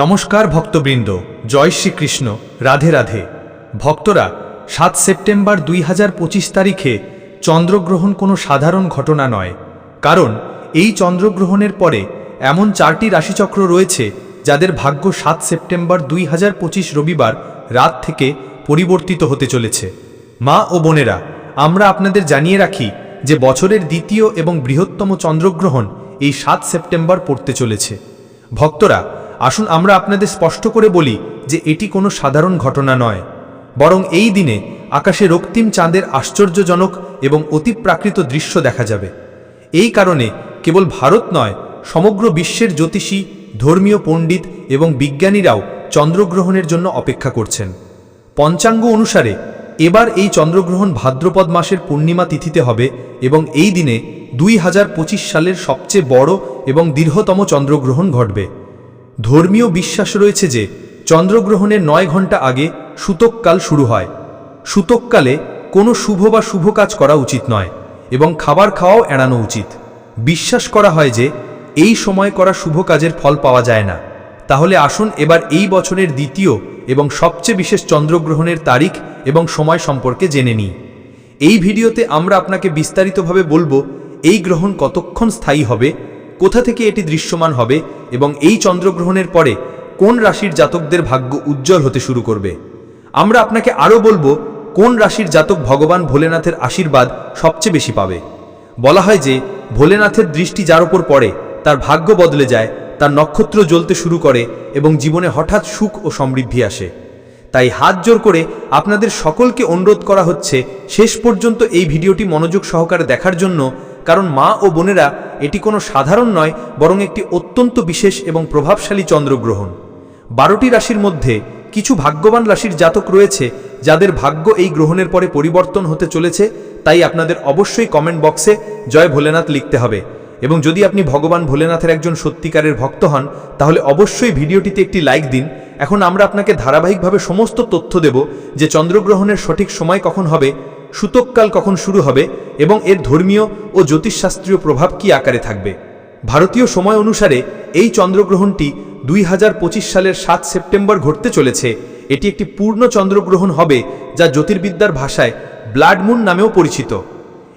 নমস্কার ভক্তবৃন্দ, জয় শ্রীকৃষ্ণ, রাধে রাধে। ভক্তরা, সাত সেপ্টেম্বর দুই হাজার পঁচিশ তারিখে চন্দ্রগ্রহণ কোনো সাধারণ ঘটনা নয়, কারণ এই চন্দ্রগ্রহণের পরে এমন চারটি রাশিচক্র রয়েছে যাদের ভাগ্য সাত সেপ্টেম্বর দুই হাজার পঁচিশ রবিবার রাত থেকে পরিবর্তিত হতে চলেছে। মা ও বোনেরা, আমরা আপনাদের জানিয়ে রাখি যে বছরের দ্বিতীয় এবং বৃহত্তম চন্দ্রগ্রহণ এই সাত সেপ্টেম্বর পড়তে চলেছে। ভক্তরা আসুন আমরা আপনাদের স্পষ্ট করে বলি যে এটি কোনো সাধারণ ঘটনা নয়, বরং এই দিনে আকাশে রক্তিম চাঁদের আশ্চর্যজনক এবং অতিপ্রাকৃত দৃশ্য দেখা যাবে। এই কারণে কেবল ভারত নয়, সমগ্র বিশ্বের জ্যোতিষী, ধর্মীয় পণ্ডিত এবং বিজ্ঞানীরাও চন্দ্রগ্রহণের জন্য অপেক্ষা করছেন। পঞ্চাঙ্গ অনুসারে, এবার এই চন্দ্রগ্রহণ ভাদ্রপদ মাসের পূর্ণিমা তিথিতে হবে এবং এই দিনে দুই হাজার পঁচিশ সালের সবচেয়ে বড় এবং দীর্ঘতম চন্দ্রগ্রহণ ঘটবে। ধর্মীয় বিশ্বাস রয়েছে যে, চন্দ্রগ্রহণের নয় ঘণ্টা আগে সূতককাল শুরু হয়। সূতককালে কোনো শুভ বা শুভ কাজ করা উচিত নয় এবং খাবার খাওয়াও এড়ানো উচিত। বিশ্বাস করা হয় যে, এই সময় করা শুভ কাজের ফল পাওয়া যায় না। তাহলে আসুন এবার এই বছরের দ্বিতীয় এবং সবচেয়ে বিশেষ চন্দ্রগ্রহণের তারিখ এবং সময় সম্পর্কে জেনে নিই। এই ভিডিওতে আমরা আপনাকে বিস্তারিতভাবে বলব, এই গ্রহণ কতক্ষণ স্থায়ী হবে কোথা থেকে এটি দৃশ্যমান হবে এবং এই চন্দ্রগ্রহণের পরে কোন রাশির জাতকদের ভাগ্য উজ্জ্বল হতে শুরু করবে? আমরা আপনাকে আরও বলব, কোন রাশির জাতক ভগবান ভোলেনাথের আশীর্বাদ সবচেয়ে বেশি পাবে? বলা হয় যে, ভোলেনাথের দৃষ্টি যার ওপর পড়ে, তার ভাগ্য বদলে যায়, তার নক্ষত্র জ্বলতে শুরু করে এবং জীবনে হঠাৎ সুখ ও সমৃদ্ধি আসে। তাই হাত জোর করে আপনাদের সকলকে অনুরোধ করা হচ্ছে, শেষ পর্যন্ত এই ভিডিওটি মনোযোগ সহকারে দেখার জন্য কারণ মা ও বোনেরা এটি কোনো সাধারণ নয়, বরং একটি অত্যন্ত বিশেষ এবং প্রভাবশালী চন্দ্রগ্রহণ। বারোটি রাশির মধ্যে কিছু ভাগ্যবান রাশির জাতক রয়েছে, যাদের ভাগ্য এই গ্রহণের পরে পরিবর্তন হতে চলেছে, তাই আপনাদের অবশ্যই কমেন্ট বক্সে জয় ভোলেনাথ লিখতে হবে। এবং যদি আপনি ভগবান ভোলেনাথের একজন সত্যিকারের ভক্ত হন, তাহলে অবশ্যই ভিডিওটিতে একটি লাইক দিন। এখন আমরা আপনাকে ধারাবাহিকভাবে সমস্ত তথ্য দেব যে চন্দ্রগ্রহণের সঠিক সময় কখন হবে সূতককাল কখন শুরু হবে এবং এর ধর্মীয় ও জ্যোতিষশাস্ত্রীয় প্রভাব কি আকারে থাকবে? ভারতীয় সময় অনুসারে এই চন্দ্রগ্রহণটি দুই হাজার পঁচিশ সালের সাত সেপ্টেম্বর ঘটতে চলেছে। এটি একটি পূর্ণ চন্দ্রগ্রহণ হবে যা জ্যোতির্বিদ্যার ভাষায় ব্লাডমুন নামেও পরিচিত।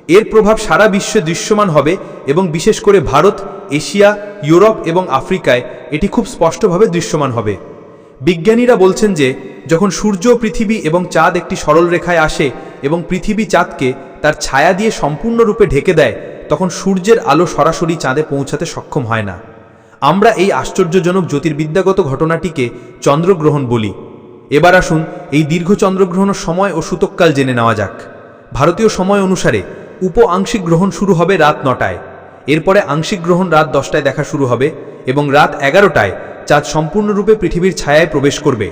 এর প্রভাব সারা বিশ্বে দৃশ্যমান হবে এবং বিশেষ করে ভারত, এশিয়া, ইউরোপ এবং আফ্রিকায় এটি খুব স্পষ্টভাবে দৃশ্যমান হবে। বিজ্ঞানীরা বলছেন যে, যখন সূর্য পৃথিবী এবং চাঁদ একটি সরল রেখায় আসে এবং পৃথিবী চাঁদকে তার ছায়া দিয়ে সম্পূর্ণরূপে ঢেকে দেয়, তখন সূর্যের আলো সরাসরি চাঁদে পৌঁছাতে সক্ষম হয় না। আমরা এই আশ্চর্যজনক জ্যোতির্বিদ্যাগত ঘটনাটিকে চন্দ্রগ্রহণ বলি। এবার আসুন এই দীর্ঘ চন্দ্রগ্রহণের সময় ও সূতককাল জেনে নেওয়া যাক। ভারতীয় সময় অনুসারে উপ আংশিক গ্রহণ শুরু হবে রাত নটায়। এরপরে আংশিক গ্রহণ রাত দশটায় দেখা শুরু হবে এবং রাত এগারোটায় চাঁদ সম্পূর্ণরূপে পৃথিবীর ছায়ায় প্রবেশ করবে।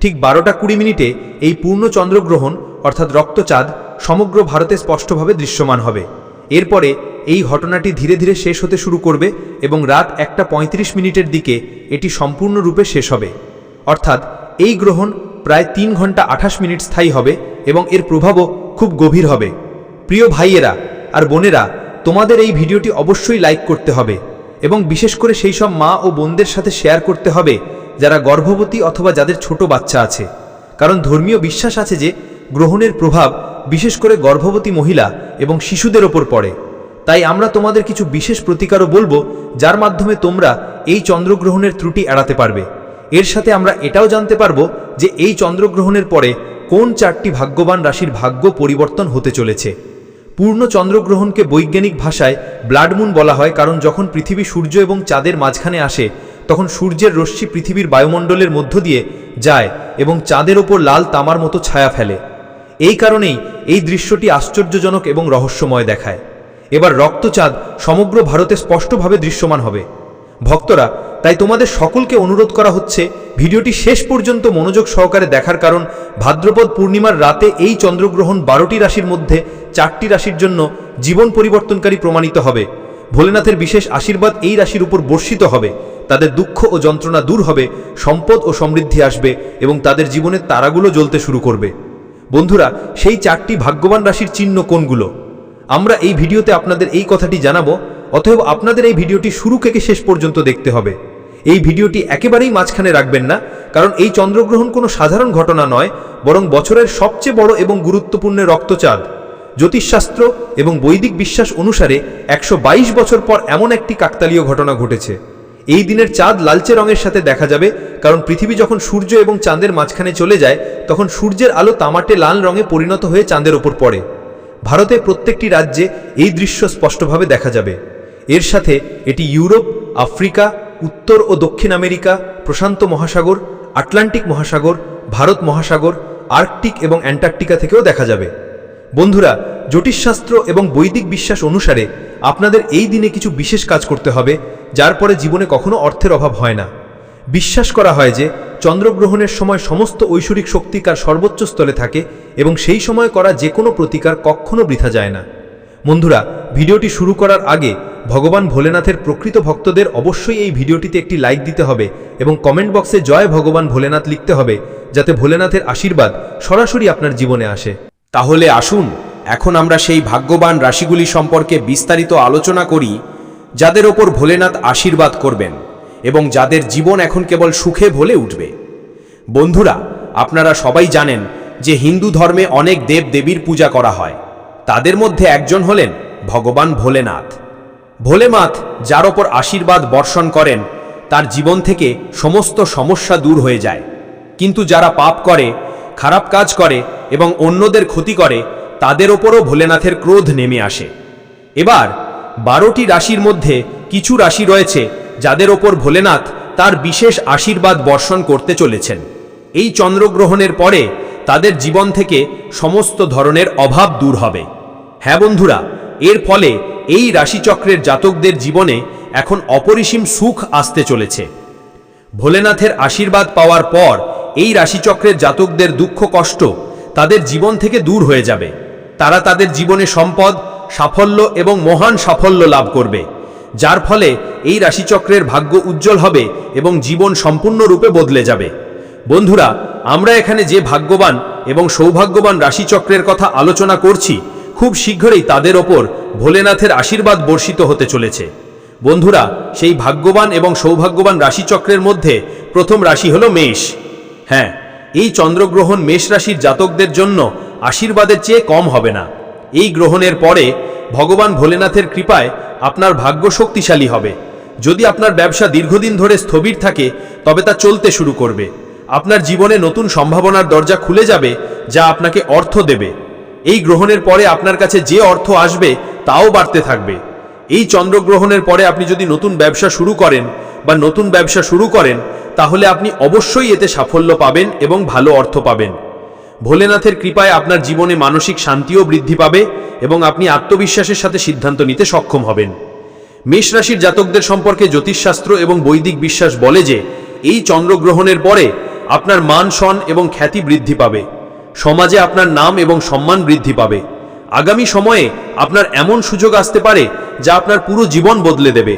ঠিক বারোটা কুড়ি মিনিটে এই পূর্ণ চন্দ্রগ্রহণ অর্থাৎ রক্তচাঁদ, সমগ্র ভারতে স্পষ্টভাবে দৃশ্যমান হবে। এরপরে এই ঘটনাটি ধীরে ধীরে শেষ হতে শুরু করবে এবং রাত একটা পঁয়ত্রিশ মিনিটের দিকে এটি সম্পূর্ণরূপে শেষ হবে। অর্থাৎ এই গ্রহণ প্রায় তিন ঘণ্টা আঠাশ মিনিট স্থায়ী হবে এবং এর প্রভাবও খুব গভীর হবে। প্রিয় ভাইয়েরা আর বোনেরা, তোমাদের এই ভিডিওটি অবশ্যই লাইক করতে হবে এবং বিশেষ করে সেই সব মা ও বোনদের সাথে শেয়ার করতে হবে যারা গর্ভবতী অথবা যাদের ছোট বাচ্চা আছে। কারণ ধর্মীয় বিশ্বাস আছে যে গ্রহণের প্রভাব বিশেষ করে গর্ভবতী মহিলা এবং শিশুদের ওপর পড়ে। তাই আমরা তোমাদের কিছু বিশেষ প্রতিকারও বলব, যার মাধ্যমে তোমরা এই চন্দ্রগ্রহণের ত্রুটি এড়াতে পারবে। এর সাথে আমরা এটাও জানতে পারব যে এই চন্দ্রগ্রহণের পরে কোন চারটি ভাগ্যবান রাশির ভাগ্য পরিবর্তন হতে চলেছে। পূর্ণ চন্দ্রগ্রহণকে বৈজ্ঞানিক ভাষায় ব্লাডমুন বলা হয়, কারণ যখন পৃথিবী সূর্য এবং চাঁদের মাঝখানে আসে, তখন সূর্যের রশ্মি পৃথিবীর বায়ুমণ্ডলের মধ্য দিয়ে যায় এবং চাঁদের ওপর লাল তামার মতো ছায়া ফেলে। এই কারণেই এই দৃশ্যটি আশ্চর্যজনক এবং রহস্যময় দেখায়। এবার রক্তচাঁদ সমগ্র ভারতে স্পষ্টভাবে দৃশ্যমান হবে। ভক্তরা, তাই তোমাদের সকলকে অনুরোধ করা হচ্ছে, ভিডিওটি শেষ পর্যন্ত মনোযোগ সহকারে দেখার কারণ, ভাদ্রপদ পূর্ণিমার রাতে এই চন্দ্রগ্রহণ বারোটি রাশির মধ্যে চারটি রাশির জন্য জীবন পরিবর্তনকারী প্রমাণিত হবে। ভোলেনাথের বিশেষ আশীর্বাদ এই রাশির উপর বর্ষিত হবে। তাদের দুঃখ ও যন্ত্রণা দূর হবে, সম্পদ ও সমৃদ্ধি আসবে এবং তাদের জীবনের তারাগুলো জ্বলতে শুরু করবে। বন্ধুরা, সেই চারটি ভাগ্যবান রাশির চিহ্ন কোনগুলো? আমরা এই ভিডিওতে আপনাদের এই কথাটি জানাব, অতএব আপনাদের এই ভিডিওটি শুরু থেকে শেষ পর্যন্ত দেখতে হবে। এই ভিডিওটি একেবারেই মাঝখানে রাখবেন না, কারণ এই চন্দ্রগ্রহণ কোনো সাধারণ ঘটনা নয়, বরং বছরের সবচেয়ে বড় এবং গুরুত্বপূর্ণ রক্তচাঁদ। জ্যোতিষশাস্ত্র এবং বৈদিক বিশ্বাস অনুসারে একশো বাইশ বছর পর এমন একটি কাকতালীয় ঘটনা ঘটেছে। এই দিনের চাঁদ লালচে রঙের সাথে দেখা যাবে, কারণ পৃথিবী যখন সূর্য এবং চাঁদের মাঝখানে চলে যায়, তখন সূর্যের আলো তামাটে লাল রঙে পরিণত হয়ে চাঁদের ওপর পড়ে। ভারতের প্রত্যেকটি রাজ্যে এই দৃশ্য স্পষ্টভাবে দেখা যাবে। এর সাথে এটি ইউরোপ, আফ্রিকা, উত্তর ও দক্ষিণ আমেরিকা, প্রশান্ত মহাসাগর, আটলান্টিক মহাসাগর, ভারত মহাসাগর, আর্কটিক এবং অ্যান্টার্কটিকা থেকেও দেখা যাবে। বন্ধুরা, জ্যোতিষশাস্ত্র এবং বৈদিক বিশ্বাস অনুসারে আপনাদের এই দিনে কিছু বিশেষ কাজ করতে হবে, যার পরে জীবনে কখনো অর্থের অভাব হয় না। বিশ্বাস করা হয় যে, চন্দ্রগ্রহণের সময় সমস্ত ঐশ্বরিক শক্তিকার সর্বোচ্চ স্থলে থাকে এবং সেই সময় করা যে কোনো প্রতিকার কখনো বৃথা যায় না। বন্ধুরা, ভিডিওটি শুরু করার আগে ভগবান ভোলেনাথের প্রকৃত ভক্তদের অবশ্যই এই ভিডিওটিতে একটি লাইক দিতে হবে এবং কমেন্ট বক্সে জয় ভগবান ভোলেনাথ লিখতে হবে, যাতে ভোলেনাথের আশীর্বাদ সরাসরি আপনার জীবনে আসে। তাহলে আসুন এখন আমরা সেই ভাগ্যবান রাশিগুলি সম্পর্কে বিস্তারিত আলোচনা করি, যাদের ওপর ভোলেনাথ আশীর্বাদ করবেন এবং যাদের জীবন এখন কেবল সুখে ভোলে উঠবে। বন্ধুরা, আপনারা সবাই জানেন যে হিন্দু ধর্মে অনেক দেব দেবীর পূজা করা হয়। তাদের মধ্যে একজন হলেন ভগবান ভোলেনাথ। ভোলেনাথ যার ওপর আশীর্বাদ বর্ষণ করেন, তার জীবন থেকে সমস্ত সমস্যা দূর হয়ে যায়। কিন্তু যারা পাপ করে, খারাপ কাজ করে এবং অন্যদের ক্ষতি করে তাদের ওপরও ভোলেনাথের ক্রোধ নেমে আসে। এবার বারোটি রাশির মধ্যে কিছু রাশি রয়েছে যাদের ওপর ভোলেনাথ তার বিশেষ আশীর্বাদ বর্ষণ করতে চলেছেন। এই চন্দ্রগ্রহণের পরে তাদের জীবন থেকে সমস্ত ধরনের অভাব দূর হবে। হ্যাঁ বন্ধুরা, এর ফলে এই রাশিচক্রের জাতকদের জীবনে এখন অপরিসীম সুখ আসতে চলেছে। ভোলেনাথের আশীর্বাদ পাওয়ার পর এই রাশিচক্রের জাতকদের দুঃখ কষ্ট তাদের জীবন থেকে দূর হয়ে যাবে। তারা তাদের জীবনে সম্পদ, সাফল্য এবং মহান সাফল্য লাভ করবে। যার ফলে এই রাশিচক্রের ভাগ্য উজ্জ্বল হবে এবং জীবন সম্পূর্ণরূপে বদলে যাবে। বন্ধুরা, আমরা এখানে যে ভাগ্যবান এবং সৌভাগ্যবান রাশিচক্রের কথা আলোচনা করছি, খুব শীঘ্রই তাদের ওপর ভোলেনাথের আশীর্বাদ বর্ষিত হতে চলেছে। বন্ধুরা, সেই ভাগ্যবান এবং সৌভাগ্যবান রাশিচক্রের মধ্যে প্রথম রাশি হল মেষ। হ্যাঁ এই চন্দ্রগ্রহণ মেষ রাশির জাতকদের জন্য আশীর্বাদের চেয়ে কম হবে না। এই গ্রহণের পরে ভগবান ভোলেনাথের কৃপায় আপনার ভাগ্য শক্তিশালী হবে। যদি আপনার ব্যবসা দীর্ঘদিন ধরে স্থবির থাকে, তবে তা চলতে শুরু করবে। আপনার জীবনে নতুন সম্ভাবনার দরজা খুলে যাবে, যা আপনাকে অর্থ দেবে। এই গ্রহণের পরে আপনার কাছে যে অর্থ আসবে, তাও বাড়তে থাকবে। এই চন্দ্রগ্রহণের পরে আপনি যদি নতুন ব্যবসা শুরু করেন বা নতুন ব্যবসা শুরু করেন, তাহলে আপনি অবশ্যই এতে সাফল্য পাবেন এবং ভালো অর্থ পাবেন। ভোলেনাথের কৃপায় আপনার জীবনে মানসিক শান্তিও বৃদ্ধি পাবে এবং আপনি আত্মবিশ্বাসের সাথে সিদ্ধান্ত নিতে সক্ষম হবেন। মেষ রাশির জাতকদের সম্পর্কে জ্যোতিষশাস্ত্র এবং বৈদিক বিশ্বাস বলে যে, এই চন্দ্রগ্রহণের পরে আপনার মান সন এবং খ্যাতি বৃদ্ধি পাবে। সমাজে আপনার নাম এবং সম্মান বৃদ্ধি পাবে। আগামী সময়ে আপনার এমন সুযোগ আসতে পারে যা আপনার পুরো জীবন বদলে দেবে।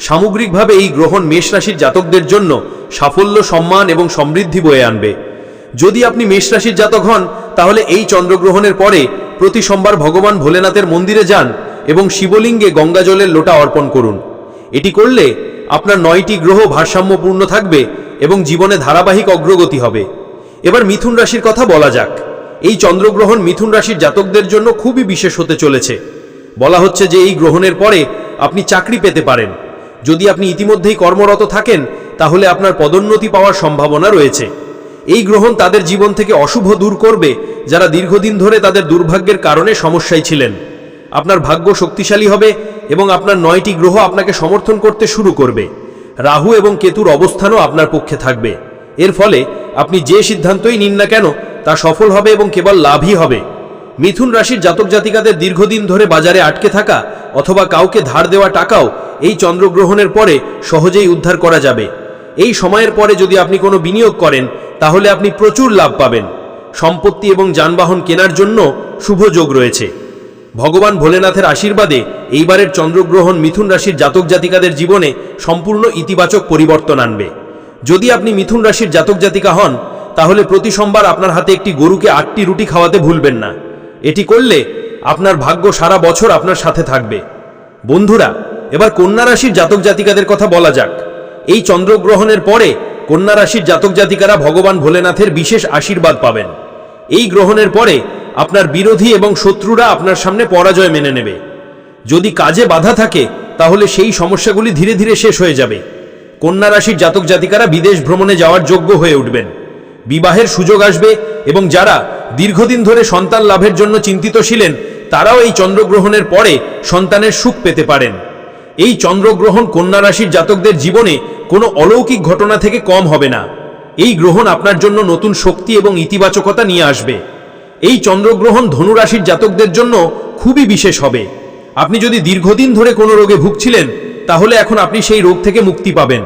সামগ্রিকভাবে এই গ্রহণ মেষ রাশির জাতকদের জন্য সাফল্য, সম্মান এবং সমৃদ্ধি বয়ে আনবে। যদি আপনি মেষ রাশির জাতক হন, তাহলে এই চন্দ্রগ্রহণের পরে প্রতি সোমবার ভগবান ভোলেনাথের মন্দিরে যান এবং শিবলিঙ্গে গঙ্গা জলের লোটা অর্পণ করুন। এটি করলে আপনার নয়টি গ্রহ ভারসাম্যপূর্ণ থাকবে এবং জীবনে ধারাবাহিক অগ্রগতি হবে। এবার মিথুন রাশির কথা বলা যাক। এই চন্দ্রগ্রহণ মিথুন রাশির জাতকদের জন্য খুবই বিশেষ হতে চলেছে। বলা হচ্ছে যে এই গ্রহণের পরে আপনি চাকরি পেতে পারেন। যদি আপনি ইতিমধ্যেই কর্মরত থাকেন, তাহলে আপনার পদোন্নতি পাওয়ার সম্ভাবনা রয়েছে। এই গ্রহণ তাদের জীবন থেকে অশুভ দূর করবে, যারা দীর্ঘদিন ধরে তাদের দুর্ভাগ্যের কারণে সমস্যায় ছিলেন। আপনার ভাগ্য শক্তিশালী হবে এবং আপনার নয়টি গ্রহ আপনাকে সমর্থন করতে শুরু করবে। রাহু এবং কেতুর অবস্থানও আপনার পক্ষে থাকবে। এর ফলে আপনি যে সিদ্ধান্তই নিন না কেন, তা সফল হবে এবং কেবল লাভই হবে। মিথুন রাশির জাতক জাতিকাদের দীর্ঘদিন ধরে বাজারে আটকে থাকা অথবা কাউকে ধার দেওয়া টাকাও এই চন্দ্রগ্রহণের পরে সহজেই উদ্ধার করা যাবে। এই সময়ের পরে যদি আপনি কোনো বিনিয়োগ করেন তাহলে আপনি প্রচুর লাভ পাবেন। সম্পত্তি এবং যানবাহন কেনার জন্য শুভ যোগ রয়েছে। ভগবান ভোলেনাথের আশীর্বাদে এইবারের চন্দ্রগ্রহণ মিথুন রাশির জাতক জাতিকাদের জীবনে সম্পূর্ণ ইতিবাচক পরিবর্তন আনবে। যদি আপনি মিথুন রাশির জাতক জাতিকা হন, তাহলে প্রতি সোমবার আপনার হাতে একটি গরুকে আটটি রুটি খাওয়াতে ভুলবেন না। এটি করলে আপনার ভাগ্য সারা বছর আপনার সাথে থাকবে। বন্ধুরা, এবার কন্যা রাশির জাতক জাতিকাদের কথা বলা যাক। এই চন্দ্রগ্রহণের পরে কন্যা রাশির জাতক জাতিকারা ভগবান ভোলেনাথের বিশেষ আশীর্বাদ পাবেন। এই গ্রহণের পরে আপনার বিরোধী এবং শত্রুরা আপনার সামনে পরাজয় মেনে নেবে। যদি কাজে বাধা থাকে, তাহলে সেই সমস্যাগুলি ধীরে ধীরে শেষ হয়ে যাবে। কন্যা রাশির জাতক জাতিকারা বিদেশ ভ্রমণে যাওয়ার যোগ্য হয়ে উঠবেন। বিবাহের সুযোগ আসবে এবং যারা দীর্ঘদিন ধরে সন্তান লাভের জন্য চিন্তিত ছিলেন, তারাও এই চন্দ্রগ্রহণের পরে সন্তানের সুখ পেতে পারেন। এই চন্দ্রগ্রহণ কন্যা রাশির জাতকদের জীবনে কোনো অলৌকিক ঘটনা থেকে কম হবে না। এই গ্রহণ আপনার জন্য নতুন শক্তি এবং ইতিবাচকতা নিয়ে আসবে। এই চন্দ্রগ্রহণ ধনুরাশির জাতকদের জন্য খুবই বিশেষ হবে। আপনি যদি দীর্ঘদিন ধরে কোনো রোগে ভুগছিলেন, তাহলে এখন আপনি সেই রোগ থেকে মুক্তি পাবেন।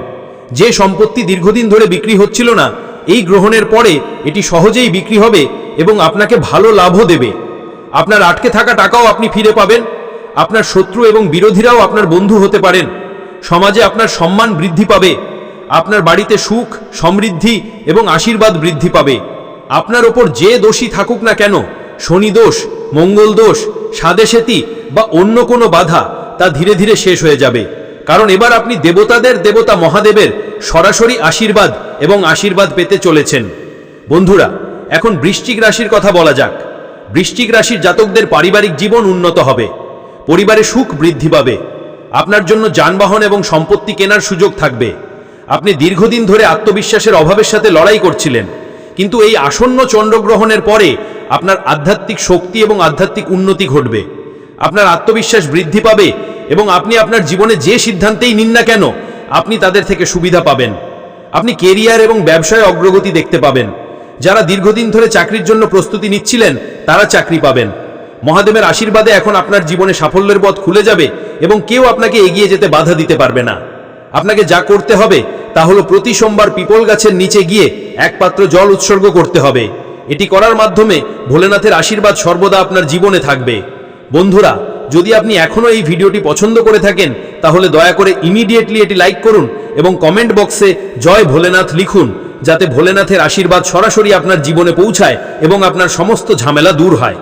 যে সম্পত্তি দীর্ঘদিন ধরে বিক্রি হচ্ছিল না, এই গ্রহণের পরে এটি সহজেই বিক্রি হবে এবং আপনাকে ভালো লাভও দেবে। আপনার আটকে থাকা টাকাও আপনি ফিরে পাবেন। আপনার শত্রু এবং বিরোধীরাও আপনার বন্ধু হতে পারেন। সমাজে আপনার সম্মান বৃদ্ধি পাবে। আপনার বাড়িতে সুখ, সমৃদ্ধি এবং আশীর্বাদ বৃদ্ধি পাবে। আপনার ওপর যে দোষী থাকুক না কেন, শনি দোষ, মঙ্গল দোষ সাদেশেতি বা অন্য কোনো বাধা, তা ধীরে ধীরে শেষ হয়ে যাবে। কারণ এবার আপনি দেবতাদের দেবতা মহাদেবের সরাসরি আশীর্বাদ এবং আশীর্বাদ পেতে চলেছেন। বন্ধুরা, এখন বৃশ্চিক রাশির কথা বলা যাক। বৃশ্চিক রাশির জাতকদের পারিবারিক জীবন উন্নত হবে। পরিবারে সুখ বৃদ্ধি পাবে। আপনার জন্য যানবাহন এবং সম্পত্তি কেনার সুযোগ থাকবে। আপনি দীর্ঘদিন ধরে আত্মবিশ্বাসের অভাবের সাথে লড়াই করছিলেন। কিন্তু এই আসন্ন চন্দ্রগ্রহণের পরে আপনার আধ্যাত্মিক শক্তি এবং আধ্যাত্মিক উন্নতি ঘটবে। আপনার আত্মবিশ্বাস বৃদ্ধি পাবে এবং আপনি আপনার জীবনে যে সিদ্ধান্তেই নিন না কেন, আপনি তাদের থেকে সুবিধা পাবেন। আপনি কেরিয়ার এবং ব্যবসায় অগ্রগতি দেখতে পাবেন। যারা দীর্ঘদিন ধরে চাকরির জন্য প্রস্তুতি নিচ্ছিলেন, তারা চাকরি পাবেন। মহাদেবের আশীর্বাদে এখন আপনার জীবনে সাফল্যের পথ খুলে যাবে এবং কেউ আপনাকে এগিয়ে যেতে বাধা দিতে পারবে না। আপনাকে যা করতে হবে তা হলো প্রতি সোমবার পিপল গাছের নিচে গিয়ে এক পাত্র জল উৎসর্গ করতে হবে। এটি করার মাধ্যমে ভোলেনাথের আশীর্বাদ সর্বদা আপনার জীবনে থাকবে। বন্ধুরা, যদি আপনি এখনও এই ভিডিওটি পছন্দ করে থাকেন, তাহলে দয়া করে ইমিডিয়েটলি এটি লাইক করুন এবং কমেন্ট বক্সে জয় ভোলেনাথ লিখুন, যাতে ভোলেনাথের আশীর্বাদ সরাসরি আপনার জীবনে পৌঁছায় এবং আপনার সমস্ত ঝামেলা দূর হয়।